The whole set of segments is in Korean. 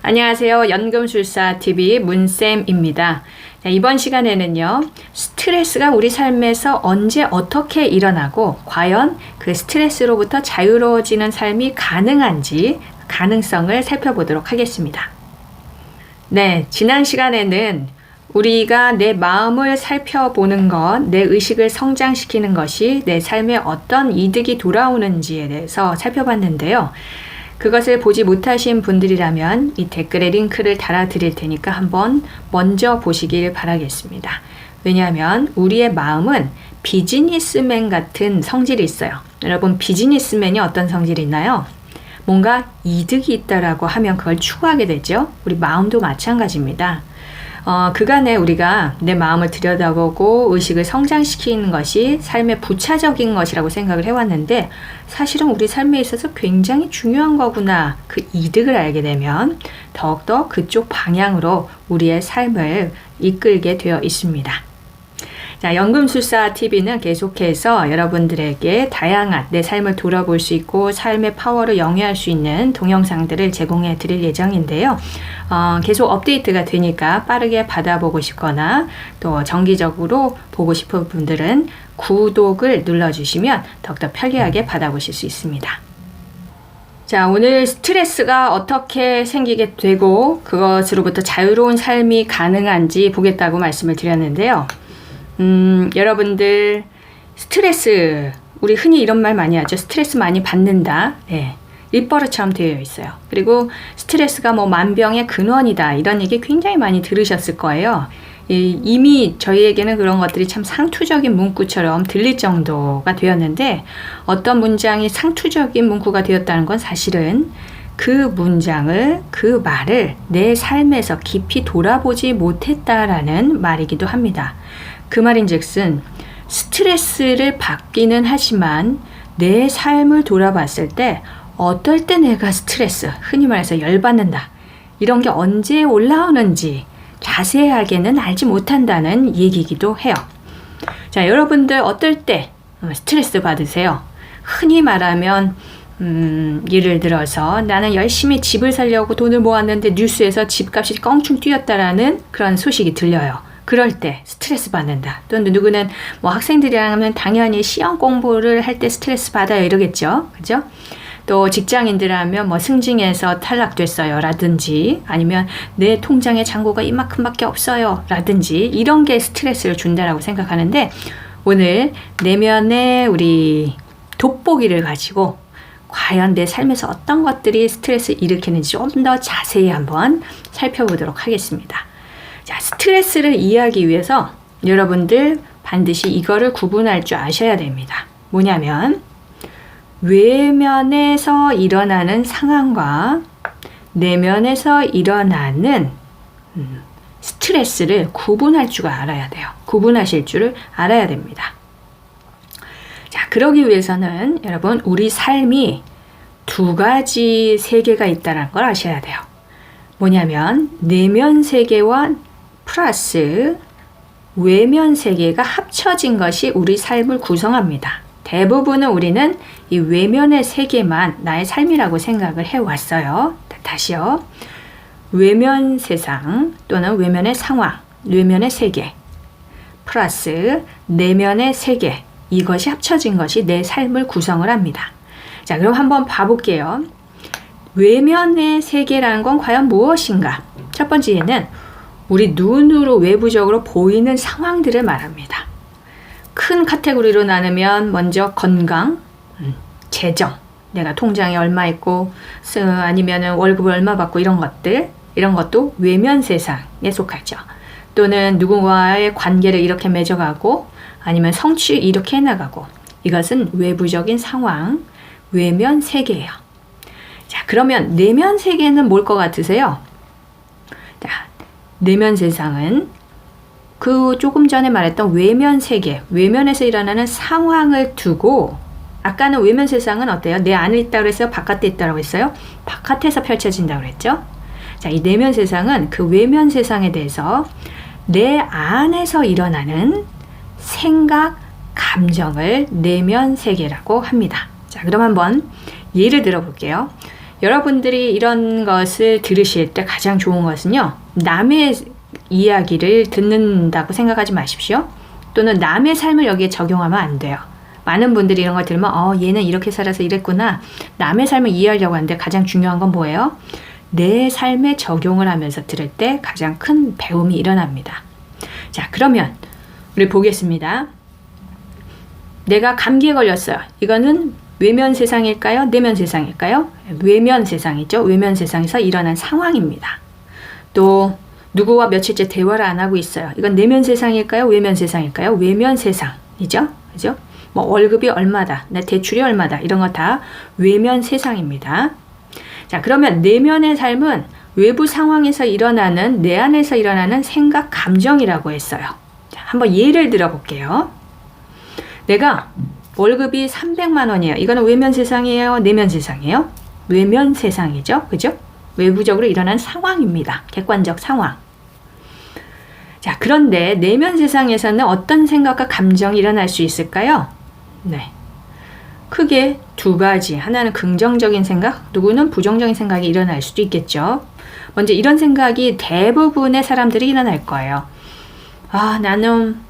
안녕하세요. 연금술사TV 문쌤입니다. 자, 이번 시간에는요, 스트레스가 우리 삶에서 언제 어떻게 일어나고, 과연 그 스트레스로부터 자유로워지는 삶이 가능한지 가능성을 살펴보도록 하겠습니다. 네, 지난 시간에는 우리가 내 마음을 살펴보는 것, 내 의식을 성장시키는 것이 내 삶에 어떤 이득이 돌아오는지에 대해서 살펴봤는데요. 그것을 보지 못하신 분들이라면 이 댓글에 링크를 달아드릴 테니까 한번 먼저 보시길 바라겠습니다. 왜냐하면 우리의 마음은 비즈니스맨 같은 성질이 있어요. 여러분, 비즈니스맨이 어떤 성질이 있나요? 뭔가 이득이 있다라고 하면 그걸 추구하게 되죠. 우리 마음도 마찬가지입니다. 어, 그간에 우리가 내 마음을 들여다보고 의식을 성장시키는 것이 삶의 부차적인 것이라고 생각을 해왔는데 사실은 우리 삶에 있어서 굉장히 중요한 거구나. 그 이득을 알게 되면 더욱더 그쪽 방향으로 우리의 삶을 이끌게 되어 있습니다. 자, 연금술사 TV는 계속해서 여러분들에게 다양한 내 삶을 돌아볼 수 있고 삶의 파워를 영위할 수 있는 동영상들을 제공해 드릴 예정인데요. 어, 계속 업데이트가 되니까 빠르게 받아보고 싶거나 또 정기적으로 보고 싶은 분들은 구독을 눌러주시면 더욱더 편리하게 받아보실 수 있습니다. 자, 오늘 스트레스가 어떻게 생기게 되고 그것으로부터 자유로운 삶이 가능한지 보겠다고 말씀을 드렸는데요. 음, 여러분들 스트레스 우리 흔히 이런 말 많이 하죠. 스트레스 많이 받는다. 네. 입버릇처럼 되어 있어요. 그리고 스트레스가 뭐 만병의 근원이다. 이런 얘기 굉장히 많이 들으셨을 거예요. 이미 저희에게는 그런 것들이 참 상투적인 문구처럼 들릴 정도가 되었는데 어떤 문장이 상투적인 문구가 되었다는 건 사실은 그 문장을, 그 말을 내 삶에서 깊이 돌아보지 못했다라는 말이기도 합니다. 그 말인즉슨 스트레스를 받기는 하지만 내 삶을 돌아봤을 때 어떨 때 내가 스트레스, 흔히 말해서 열받는다. 이런 게 언제 올라오는지 자세하게는 알지 못한다는 얘기이기도 해요. 자, 여러분들 어떨 때 스트레스 받으세요? 흔히 말하면 음, 예를 들어서 나는 열심히 집을 살려고 돈을 모았는데 뉴스에서 집값이 껑충 뛰었다라는 그런 소식이 들려요. 그럴 때 스트레스 받는다. 또 누구는 뭐 학생들이랑 하면 당연히 시험 공부를 할 때 스트레스 받아요 이러겠죠. 그죠? 또 직장인들하면 뭐 승진해서 탈락됐어요 라든지 아니면 내 통장에 잔고가 이만큼밖에 없어요 라든지 이런 게 스트레스를 준다라고 생각하는데 오늘 내면의 우리 돋보기를 가지고 과연 내 삶에서 어떤 것들이 스트레스 일으키는지 좀 더 자세히 한번 살펴보도록 하겠습니다. 자, 스트레스를 이해하기 위해서 여러분들 반드시 이거를 구분할 줄 아셔야 됩니다. 뭐냐면 외면에서 일어나는 상황과 내면에서 일어나는 음, 스트레스를 구분할 줄 알아야 돼요. 구분하실 줄을 알아야 됩니다. 자, 그러기 위해서는 여러분 우리 삶이 두 가지 세계가 있다는 걸 아셔야 돼요. 뭐냐면 내면 세계와 플러스 외면 세계가 합쳐진 것이 우리 삶을 구성합니다. 대부분은 우리는 이 외면의 세계만 나의 삶이라고 생각을 해왔어요. 다시요. 외면 세상 또는 외면의 상황, 외면의 세계, 플러스 내면의 세계, 이것이 합쳐진 것이 내 삶을 구성을 합니다. 자, 그럼 한번 봐볼게요. 외면의 세계라는 건 과연 무엇인가? 첫 번째는 우리 눈으로 외부적으로 보이는 상황들을 말합니다. 큰 카테고리로 나누면 먼저 건강, 음, 재정, 내가 통장에 얼마 있고 아니면 월급을 얼마 받고 이런 것들 이런 것도 외면 세상에 속하죠. 또는 누군가의 관계를 이렇게 맺어가고 아니면 성취 이렇게 해나가고 이것은 외부적인 상황, 외면 세계예요. 자, 그러면 내면 세계는 뭘 것 같으세요? 자, 내면 세상은 그 조금 전에 말했던 외면 세계, 외면에서 일어나는 상황을 두고 아까는 외면 세상은 어때요? 내 안에 있다고 그랬어요? 바깥에 있다고 했어요? 바깥에서 펼쳐진다고 그랬죠? 자, 이 내면 세상은 그 외면 세상에 대해서 내 안에서 일어나는 생각, 감정을 내면 세계라고 합니다. 자, 그럼 한번 예를 들어 볼게요. 여러분들이 이런 것을 들으실 때 가장 좋은 것은요. 남의 이야기를 듣는다고 생각하지 마십시오. 또는 남의 삶을 여기에 적용하면 안 돼요. 많은 분들이 이런 걸 들으면 어 얘는 이렇게 살아서 이랬구나. 남의 삶을 이해하려고 하는데 가장 중요한 건 뭐예요? 내 삶에 적용을 하면서 들을 때 가장 큰 배움이 일어납니다. 자, 그러면 우리 보겠습니다. 내가 감기에 걸렸어요. 이거는 외면 세상일까요? 내면 세상일까요? 외면 세상이죠. 외면 세상에서 일어난 상황입니다. 또 누구와 며칠째 대화를 안 하고 있어요. 이건 내면 세상일까요? 외면 세상일까요? 외면 세상이죠. 그죠? 뭐 월급이 얼마다, 내 대출이 얼마다 이런 거 다 외면 세상입니다. 자, 그러면 내면의 삶은 외부 상황에서 일어나는 내 안에서 일어나는 생각, 감정이라고 했어요. 자, 한번 예를 들어 볼게요. 내가 월급이 300만 원이에요. 이거는 외면 세상이에요? 내면 세상이에요? 외면 세상이죠. 그죠? 외부적으로 일어난 상황입니다. 객관적 상황. 자, 그런데 내면 세상에서는 어떤 생각과 감정이 일어날 수 있을까요? 네. 크게 두 가지. 하나는 긍정적인 생각, 누구는 부정적인 생각이 일어날 수도 있겠죠. 먼저 이런 생각이 대부분의 사람들이 일어날 거예요. 아, 나는, 자,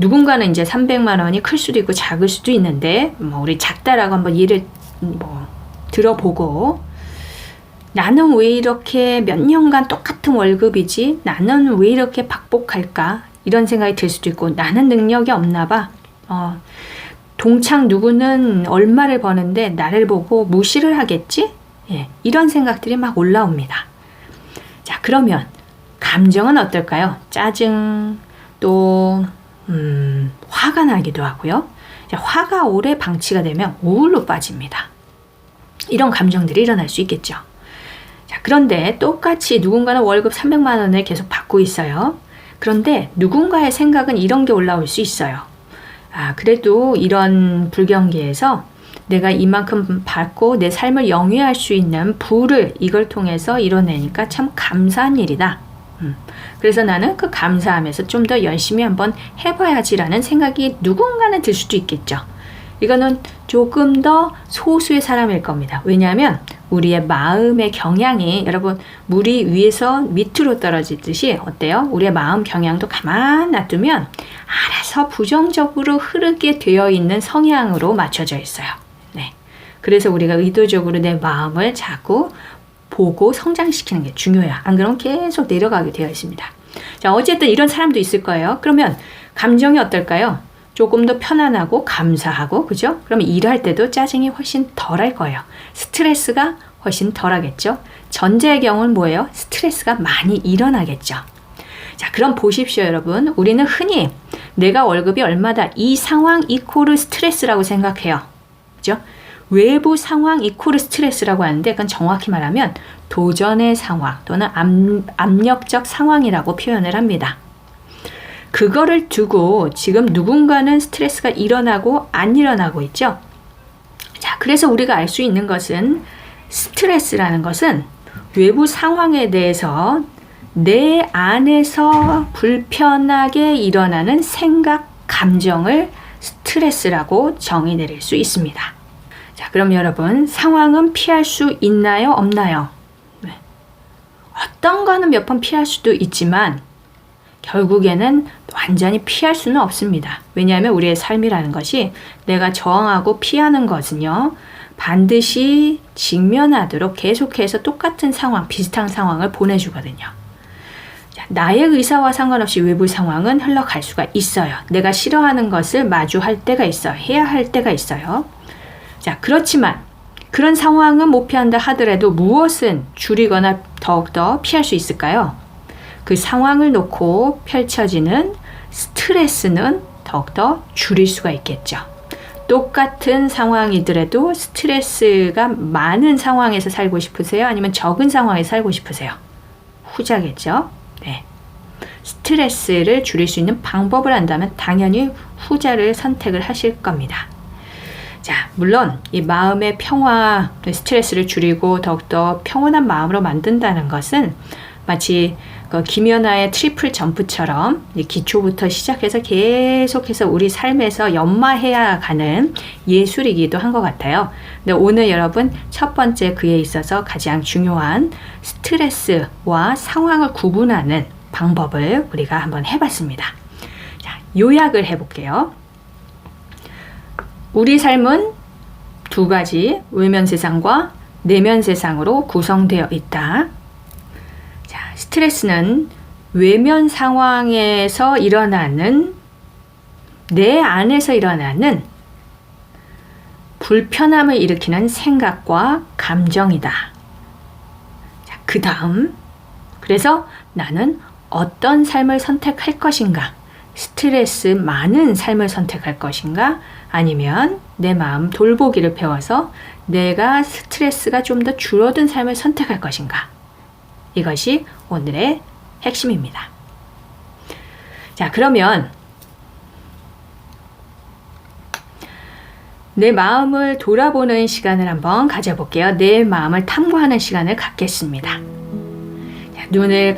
누군가는 이제 300만 원이 클 수도 있고 작을 수도 있는데, 뭐, 우리 작다라고 한번 예를, 뭐, 들어보고, 나는 왜 이렇게 몇 년간 똑같은 월급이지? 나는 왜 이렇게 박복할까? 이런 생각이 들 수도 있고, 나는 능력이 없나 봐. 어, 동창 누구는 얼마를 버는데 나를 보고 무시를 하겠지? 예, 이런 생각들이 막 올라옵니다. 자, 그러면 감정은 어떨까요? 짜증, 또, 음, 화가 나기도 하고요. 자, 화가 오래 방치가 되면 우울로 빠집니다. 이런 감정들이 일어날 수 있겠죠. 자, 그런데 똑같이 누군가는 월급 300만 원을 계속 받고 있어요. 그런데 누군가의 생각은 이런 게 올라올 수 있어요. 아, 그래도 이런 불경기에서 내가 이만큼 받고 내 삶을 영위할 수 있는 부를 이걸 통해서 이뤄내니까 참 감사한 일이다. 음. 그래서 나는 그 감사함에서 좀 더 열심히 한번 해봐야지라는 생각이 누군가는 들 수도 있겠죠. 이거는 조금 더 소수의 사람일 겁니다. 왜냐하면 우리의 마음의 경향이 여러분 물이 위에서 밑으로 떨어지듯이 어때요? 우리의 마음 경향도 가만 놔두면 알아서 부정적으로 흐르게 되어 있는 성향으로 맞춰져 있어요. 네. 그래서 우리가 의도적으로 내 마음을 자꾸 보고 성장시키는 게 중요해요. 안 그러면 계속 내려가게 되어 있습니다. 자, 어쨌든 이런 사람도 있을 거예요. 그러면 감정이 어떨까요? 조금 더 편안하고 감사하고, 그죠? 그러면 일할 때도 짜증이 훨씬 덜할 거예요. 스트레스가 훨씬 덜 하겠죠? 전제의 경우는 뭐예요? 스트레스가 많이 일어나겠죠. 자, 그럼 보십시오, 여러분. 우리는 흔히 내가 월급이 얼마다 이 상황 이코르 스트레스라고 생각해요. 그죠? 외부 상황 이코르 스트레스라고 하는데 그건 정확히 말하면 도전의 상황 또는 압력적 상황이라고 표현을 합니다. 그거를 두고 지금 누군가는 스트레스가 일어나고 안 일어나고 있죠. 자, 그래서 우리가 알 수 있는 것은 스트레스라는 것은 외부 상황에 대해서 내 안에서 불편하게 일어나는 생각, 감정을 스트레스라고 정의 내릴 수 있습니다. 자, 그럼 여러분, 상황은 피할 수 있나요? 없나요? 네. 어떤 거는 몇 번 피할 수도 있지만, 결국에는 완전히 피할 수는 없습니다. 왜냐하면 우리의 삶이라는 것이 내가 저항하고 피하는 것은요, 반드시 직면하도록 계속해서 똑같은 상황, 비슷한 상황을 보내주거든요. 나의 의사와 상관없이 외부 상황은 흘러갈 수가 있어요. 내가 싫어하는 것을 마주할 때가 있어요. 해야 할 때가 있어요. 자, 그렇지만 그런 상황은 못 피한다 하더라도 무엇은 줄이거나 더욱더 피할 수 있을까요? 그 상황을 놓고 펼쳐지는 스트레스는 더욱더 줄일 수가 있겠죠. 똑같은 상황이더라도 스트레스가 많은 상황에서 살고 싶으세요? 아니면 적은 상황에 살고 싶으세요? 후자겠죠? 네. 스트레스를 줄일 수 있는 방법을 안다면 당연히 후자를 선택을 하실 겁니다. 자, 물론 이 마음의 평화, 스트레스를 줄이고 더욱더 평온한 마음으로 만든다는 것은 마치 그 김연아의 트리플 점프처럼 이 기초부터 시작해서 계속해서 우리 삶에서 연마해야 가는 예술이기도 한 것 같아요. 근데 오늘 여러분 첫 번째 그에 있어서 가장 중요한 스트레스와 상황을 구분하는 방법을 우리가 한번 해봤습니다. 자, 요약을 해볼게요. 우리 삶은 두 가지 외면 세상과 내면 세상으로 구성되어 있다. 자, 스트레스는 외면 상황에서 일어나는 내 안에서 일어나는 불편함을 일으키는 생각과 감정이다. 자, 그 다음. 그래서 나는 어떤 삶을 선택할 것인가? 스트레스 많은 삶을 선택할 것인가? 아니면 내 마음 돌보기를 배워서 내가 스트레스가 좀 더 줄어든 삶을 선택할 것인가? 이것이 오늘의 핵심입니다. 자, 그러면 내 마음을 돌아보는 시간을 한번 가져볼게요. 내 마음을 탐구하는 시간을 갖겠습니다. 자, 눈을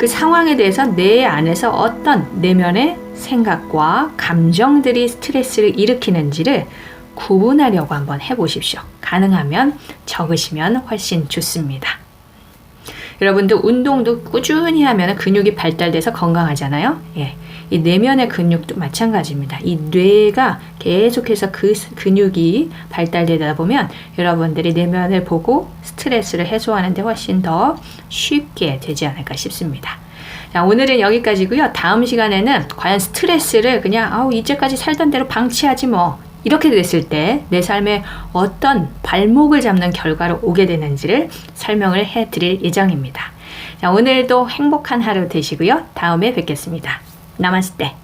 그 상황에 대해서 내 안에서 어떤 내면의 생각과 감정들이 스트레스를 일으키는지를 구분하려고 한번 해보십시오. 가능하면 적으시면 훨씬 좋습니다. 여러분도 운동도 꾸준히 하면 근육이 발달돼서 건강하잖아요. 예. 이 내면의 근육도 마찬가지입니다. 이 뇌가 계속해서 그 스- 근육이 발달되다 보면 여러분들이 내면을 보고 스트레스를 해소하는데 훨씬 더 쉽게 되지 않을까 싶습니다. 자, 오늘은 여기까지고요. 다음 시간에는 과연 스트레스를 그냥 아우 이제까지 살던 대로 방치하지 뭐 이렇게 됐을 때 내 삶에 어떤 발목을 잡는 결과로 오게 되는지를 설명을 해 드릴 예정입니다. 자, 오늘도 행복한 하루 되시고요. 다음에 뵙겠습니다. 나마스테.